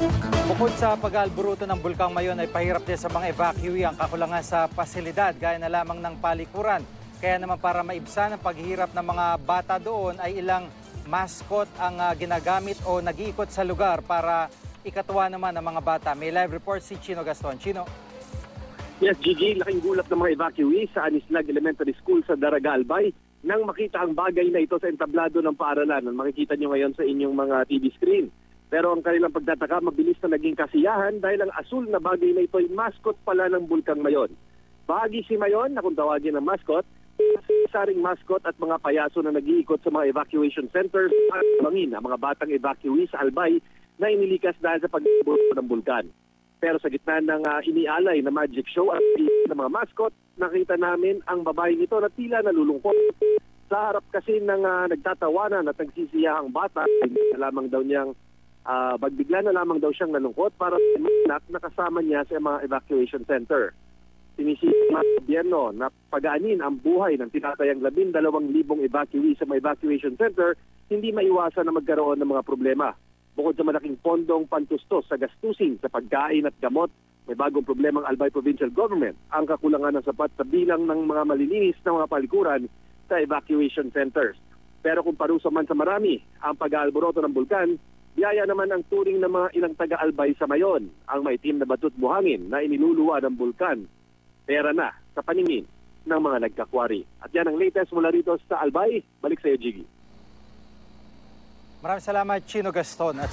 Bukod sa pag-alburuto ng Bulkang Mayon ay pahirap din sa mga evacuee ang kakulangan sa pasilidad gaya na lamang ng palikuran. Kaya naman para maibsan ang paghihirap ng mga bata doon ay ilang mascot ang ah, ginagamit o nag-iikot sa lugar para ikatuwa naman ng mga bata. May live report si Chino Gaston. Chino? Yes, Gigi, laking gulat ng mga evacuee sa Anislag Elementary School sa Daraga, Albay nang makita ang bagay na ito sa entablado ng paaralan. Ang makikita nyo ngayon sa inyong mga TV screen. Pero ang kanilang pagtataka, mabilis na naging kasiyahan dahil ang asul na bagay na ito ay mascot pala ng Bulkang Mayon. Bahagi si Mayon, na kung tawagin ng mascot, saring mascot at mga payaso na nag-iikot sa mga evacuation centers at bangin ang mga batang evacuee sa Albay na inilikas dahil sa pag-ibulto ng bulkan. Pero sa gitna ng ah, inialay na magic show at ng mga mascot, nakita namin ang babae nito na tila nalulungkot. Sa harap kasi ng ah, nagtatawanan at nagsisiyahang bata, lamang daw niyang ah, bagbigla na lamang daw siyang nalungkot para anak na kasama niya sa mga evacuation center. Sinisipin ng gobyerno na pagaanin ang buhay ng tinatayang labing dalawang libong evacuee sa mga evacuation center, hindi maiwasan na magkaroon ng mga problema. Bukod sa malaking pondong pantustos sa gastusin sa pagkain at gamot, may bagong problema ang Albay Provincial Government ang kakulangan ng sapat sa bilang ng mga malilinis na mga palikuran sa evacuation centers. Pero kung parusa man sa marami ang pag-aalboroto ng bulkan, biyaya naman ang turing ng mga ilang taga-albay sa mayon, ang maitim na batut buhangin na iniluluwa ng bulkan. Pera na sa paningin ng mga nagkakwari. At yan ang latest mula rito sa Albay. Balik sa iyo, Jiggy. Maraming salamat, Chino Gaston. At